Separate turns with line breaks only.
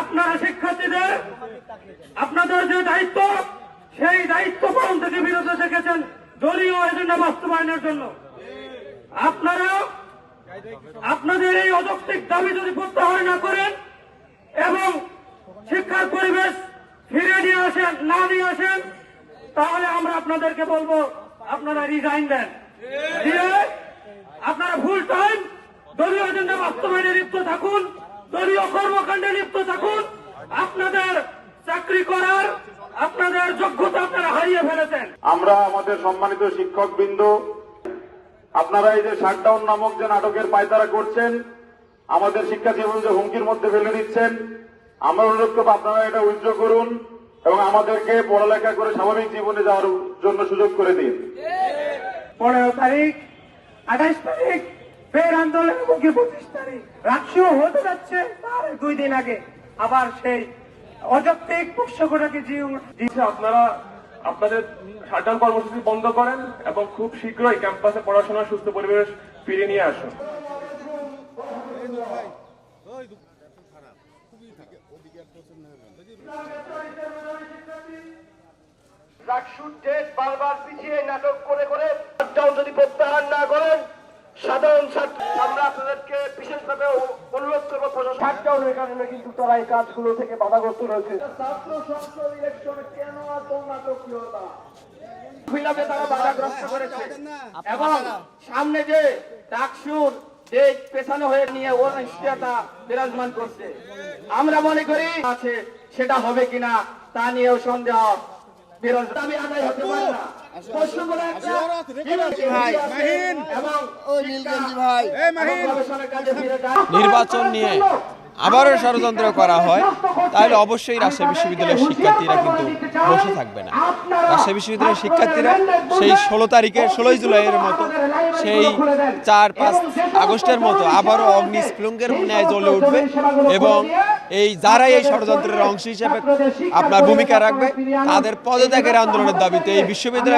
আপনারা শিক্ষার্থীদের, আপনাদের যে দায়িত্ব, সেই দায়িত্ব পালন থেকে বিরত থেকেছেন দলীয় এজেন্ডা বাস্তবায়নের জন্য। আপনারা, আপনাদের এই অযৌক্তিক দাবি যদি প্রত্যাহার না করেন এবং শিক্ষার পরিবেশ ফিরে নিয়ে আসেন, না নিয়ে আসেন, তাহলে আমরা আপনাদেরকে বলব, আপনারা রিজাইন দেন। দিয়ে আপনারা ফুল টাইম দলীয় এজেন্ডা বাস্তবায়নে লিপ্ত থাকুন। দলীয় কর্মকাণ্ডে লিপ্ত থাকুন। আপনাদের চাকরি করার আপনাদের যোগ্যতা আপনারা হারিয়ে ফেলেছেন।
আমরা আমাদের সম্মানিত শিক্ষক বিন্দু আপনারা এই যে শাটডাউন নামক যে নাটকের পায়তারা করছেন আমাদের শিক্ষা জীবনকে হুমকির মধ্যে ফেলে দিচ্ছেন আমরা অনুরোধ করব আপনারা এটা উইথড্র করুন এবং আমাদেরকে পড়ালেখা করে স্বাভাবিক জীবনে যাওয়ার জন্য সুযোগ করে দিন।
পনেরো তারিখ আঠাইশ তারিখ ফের আন্দোলন মুখে পঁচিশ তারিখ হতে যাচ্ছে তার দুই দিন আগে। আবার সেই অযৌক্তিক
আপনারা আপনাদের শাটডাউন কর্মসূচি বন্ধ করেন এবং খুব শীঘ্রই ক্যাম্পাসে পড়াশোনার সুস্থ পরিবেশ ফিরিয়ে নিয়ে আসুন।
বারবার পিছিয়ে নাটক করে করে যদি প্রত্যাহার না করেন সাধারণ ছাত্র আমরা আপনাদেরকে বিশেষভাবে অনুরোধ করব শাটডাউনের কারণে কিন্তু তারা এই কাজগুলো থেকে বাধাগ্রস্ত রয়েছে। ছাত্র সংসদ ইলেকশনে কেন এত নাটকীয়তা মহিলাকে তারা বাধাগ্রস্ত করেছে। এবং সামনে যে ডাকসুর যে পেছানো হয়ে নিয়ে অনিশ্চয়তা বিরাজমান করছে। আমরা মনে করি আছে সেটা হবে কিনা তা নিয়েও সন্দেহ বিরাজ দাবি আদায় হতে পারে।
নির্বাচন নিয়ে আবারও ষড়যন্ত্র করা হয় তাহলে অবশ্যই রাজশাহী বিশ্ববিদ্যালয়ের শিক্ষার্থীরা কিন্তু বসে থাকবে না। রাজশাহী বিশ্ববিদ্যালয়ের শিক্ষার্থীরা সেই ষোলো তারিখে ষোলোই জুলাইয়ের মতো সেই চার পাঁচ আগস্টের মতো আবারও অগ্নি অগ্নিস্ফুলঙ্গের ন্যায় জ্বলে উঠবে এবং এই যারাই এই ষড়যন্ত্রের অংশ হিসেবে আপনার ভূমিকা রাখবে তাদের পদত্যাগের আন্দোলনের দাবিতে এই বিশ্ববিদ্যালয়